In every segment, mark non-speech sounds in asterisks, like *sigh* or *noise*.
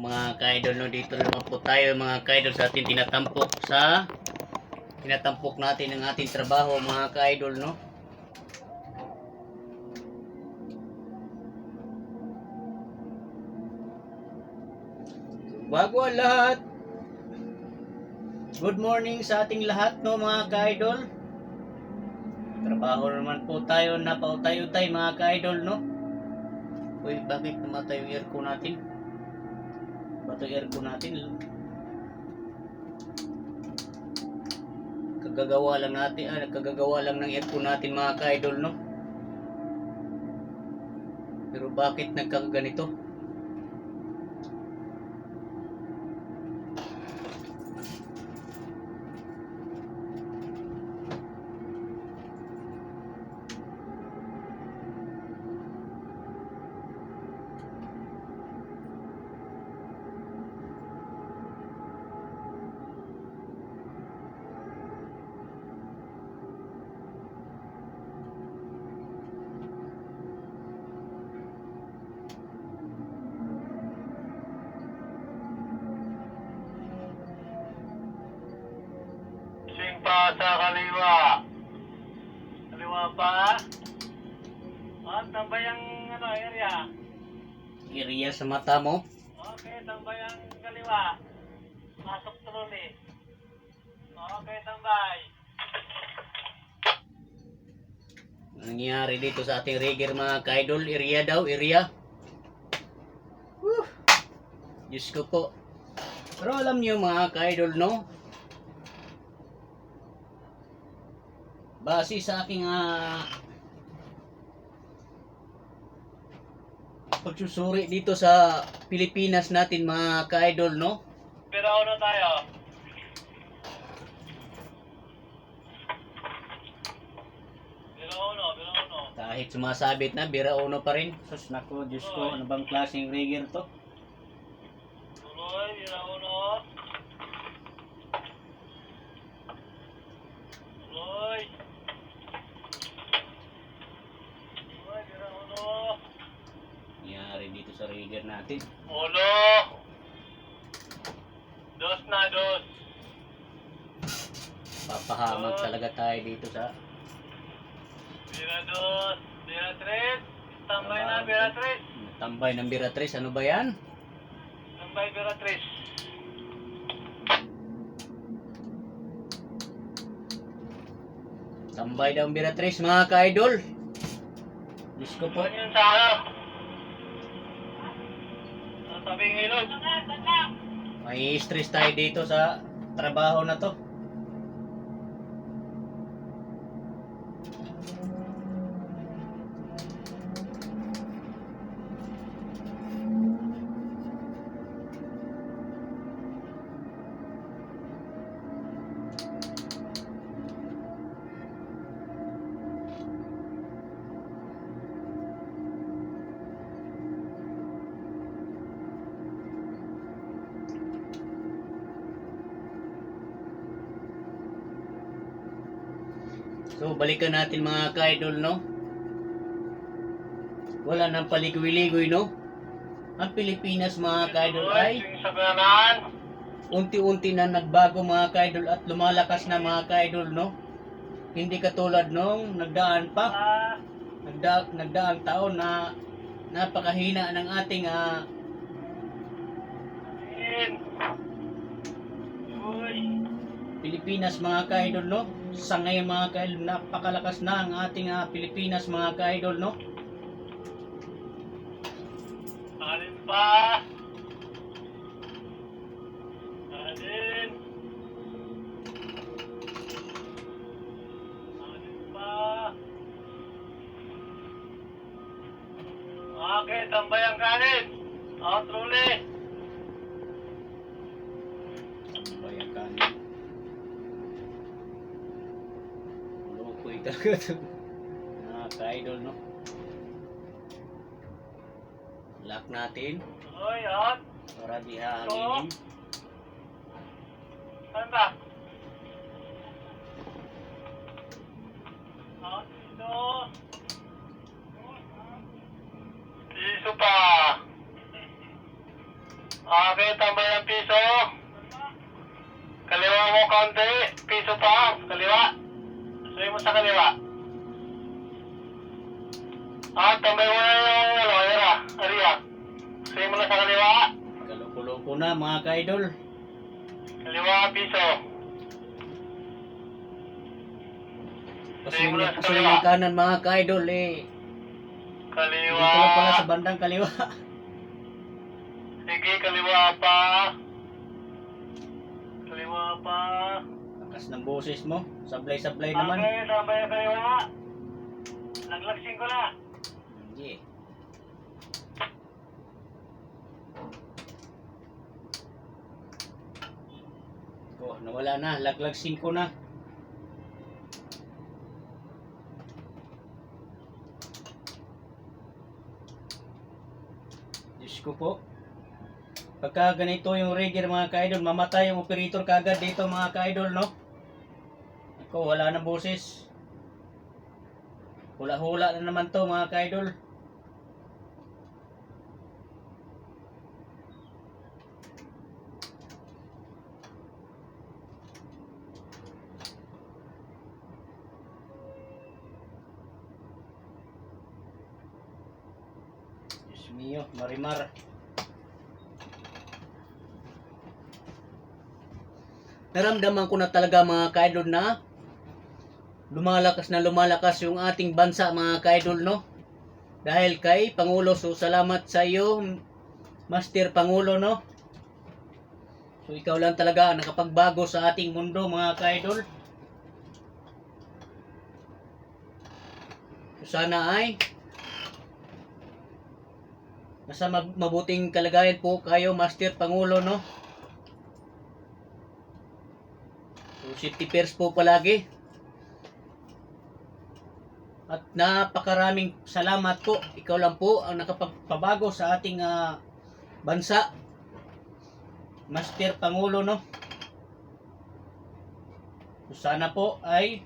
mga kaidol no? Dito naman po tayo mga kaidol sa ating tinatampok sa tinatampok natin ang ating trabaho mga kaidol no? Bago ang lahat. Good morning sa ating lahat no mga kaidol. Trabaho naman po tayo na pautay-utay mga kaidol no? Uy, bakit namatay yung aircon natin? Bato aircon natin. Kagagawa lang natin, ah, kagagawa lang ng aircon natin mga ka-idol, no? Pero bakit nagkakaganito? Pa sa kaliwa. Kaliwa pa. At tambay ang ano, area. Iriya sa mata mo. Okay, tambay ang kaliwa. Pasok trolley. Okay, tambay. Ang nangyari dito sa ating rigger mga ka-idol, iriya daw, iriya. Whew. Diyos ko po. Pero alam niyo mga ka-idol, no? Base sa aking ah, pagsusuri dito sa Pilipinas natin mga ka-idol, no? Pero ano tayo? Pero uno, pero uno. Kahit sumasabit na, bira uno pa rin. Sus, nako, Diyos ko, ano bang klaseng rigger to? Tuloy, pero uno. Tuloy. Tuloy, pero uno. Dito sa rigger natin. Uno. Dos na, dos. Papahamak talaga tayo dito sa Bira dos. Bira tres. Tambay na, bira tres. tambay ng Biratres. Ano ba yan? Tambay, bira tres. Tambay daw ang Biratres mga ka-idol. Diyos ko po. Yun sa ano? Sa tabing ilog. May stress tayo dito sa trabaho na to. So, balikan natin mga ka-idol, no? Wala nang paligoy-ligoy, no? Ang Pilipinas, mga ka-idol, ay unti-unti na nagbago, mga ka-idol, at lumalakas na, mga ka-idol, no? Hindi katulad nung nagdaan pa, nagda, nagdaang taon na napakahina ng ating in. Uy. Pilipinas, mga ka-idol, no? Sa ngayon, mga ka-idol, napakalakas na ang ating ah, Pilipinas, mga ka-idol, no? Alin pa. Alin. Alin pa. Okay, tambay ang kanin. Oh, truly. Bayan kanin. Loko talaga ito. Mga ka-idol, no? Lock natin Tuloy, out. para di hahanginin. Saan ba? Out dito. Piso pa. Okay, tambay ang piso. Kaliwa mo konti. Piso pa. Kaliwa. Suwi mo sa kaliwa. Ah, tambay mo na yung ano, era. Aria. Suwi mo na sa kaliwa. Kaloko-loko na mga ka-idol. Kaliwa, piso. Pasuli, pasuli ng kanan mga ka-idol eh. Kaliwa. Dito lang pala sa bandang kaliwa. *laughs* Sige, kaliwa pa. Kaliwa pa. Lakas ng boses mo. Sablay-sablay naman. Okay, tambay ang kaliwa. Naglagsin ko na. Hindi. Oh, nawala na. Laglag 5 na. Diyos ko po. Pagka ganito yung rigger mga ka-idol, mamatay yung operator kagad dito mga ka-idol, no? Ako, wala na boses. Hula-hula na naman to mga ka-idol. Diyos mio, marimar. Naramdaman ko na talaga mga ka-idol na lumalakas na lumalakas yung ating bansa mga ka-idol no. Dahil kay Pangulo, so salamat sa iyo Master Pangulo no. So ikaw lang talaga ang nakapagbago sa ating mundo mga ka-idol. So sana ay nasa mab- mabuting kalagayan po kayo Master Pangulo no. So safety first po palagi. Napakaraming salamat po. Ikaw lang po ang nakapagpabago sa ating ah, bansa. Master Pangulo, no? Sana po ay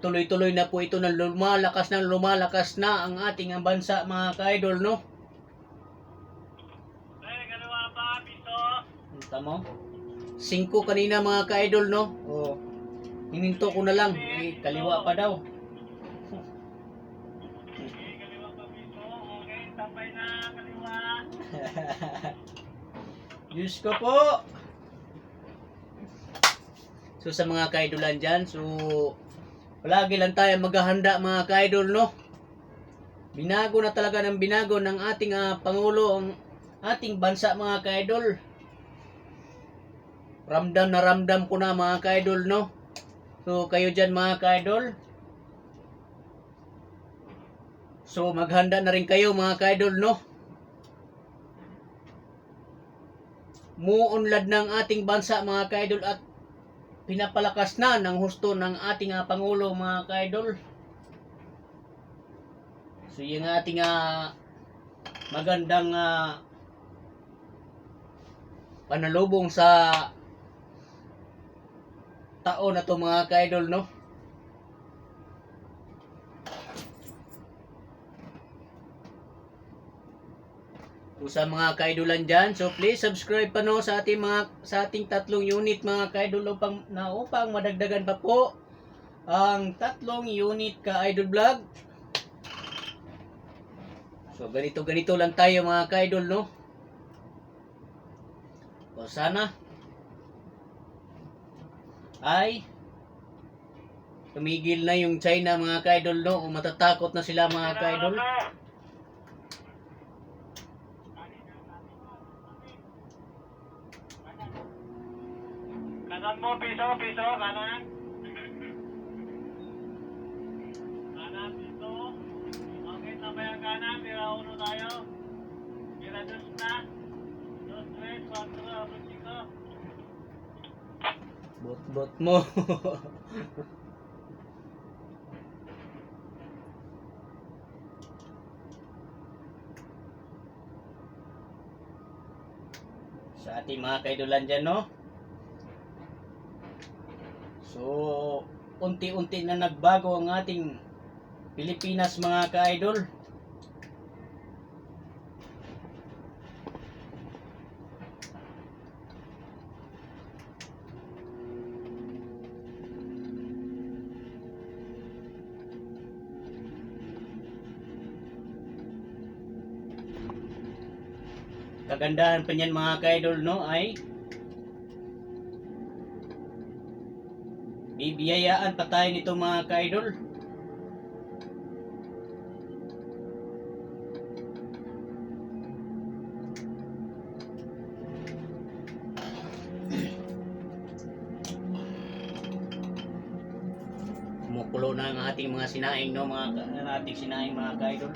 tuloy-tuloy na po ito na lumalakas na lumalakas na ang ating ah, bansa, mga ka-idol, no? Kaliwa pa, piso. Kita mo? Singko kanina, mga ka-idol, no? O, hininto ko na lang. Eh, kaliwa pa daw. *laughs* Diyos ko po. So sa mga kaidolan dyan, so palagi lang tayo maghahanda mga kaidol, no? Binago na talaga ng binago ng ating ah, Pangulo ang ating bansa mga kaidol. Ramdam na ramdam ko na mga kaidol, no? So kayo dyan mga kaidol. So maghanda na rin kayo mga kaidol, no? Muunlad ng ating bansa mga kaidol at pinapalakas na ng husto ng ating ah, Pangulo mga kaidol. So yung ating ah, magandang ah, panalubong sa taon na to mga kaidol no. So, sa mga kaidolan dyan, so please subscribe pa no sa ating mga sa ating tatlong unit mga kaidol upang na upang madagdagan pa po ang tatlong unit ka idol vlog. So ganito ganito lang tayo mga kaidol no. O sana ay tumigil na yung China mga kaidol no o matatakot na sila mga kaidol. Kanan mo, piso, piso, kanan. Kanan, piso. Okay, tambay ang kanan. Tira uno tayo. Tira dos na. Dos, tres, cuatro, abot, cinco. Bot-bot mo. *laughs* sa ating mga kaidolan dyan, no? So, unti-unti na nagbago ang ating Pilipinas mga ka-idol. kagandahan pa niyan mga ka-idol no ay bibiyayaan pa tayo nito mga ka-idol. Kumukulo na ang ating mga sinaing no mga ating sinaing mga ka-idol.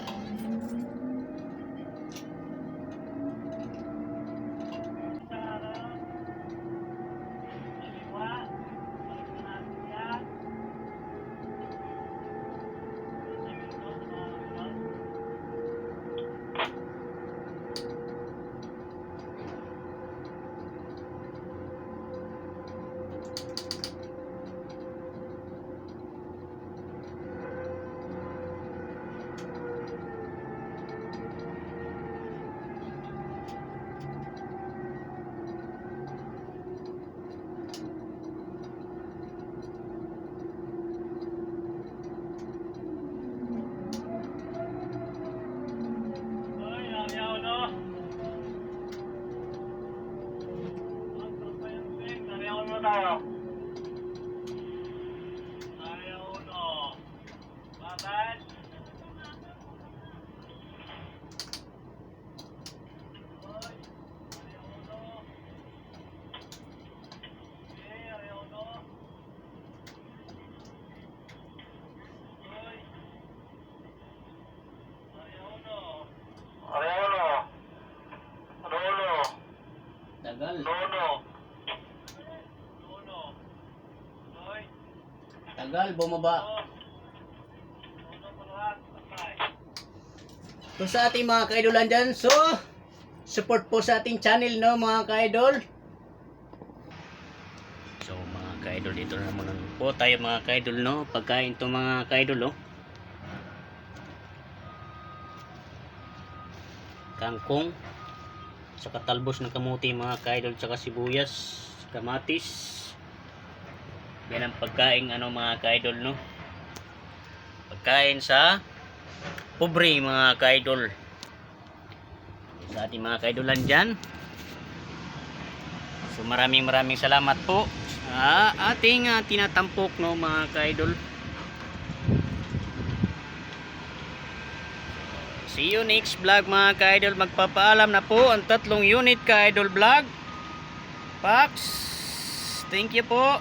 Tayo. Ayaw no. Bakit? Hoy, ayaw no. Eh, ayaw no. Tagal bumaba. So sa ating mga kaidolan dyan, so support po sa ating channel no mga kaidol. So mga kaidol dito na naman po tayo mga kaidol no. Pagkain to mga kaidol oh. Kangkong. Saka talbos ng kamuti mga kaidol. Saka sibuyas. Kamatis. Yan ang pagkain ano mga kaidol no. Pagkain sa pobre mga kaidol. Sa ating mga kaidolan dyan. So maraming maraming salamat po sa ating ah, tinatampok no mga kaidol. See you next vlog mga kaidol. Magpapaalam na po ang tatlong unit kaidol vlog. Pax thank you po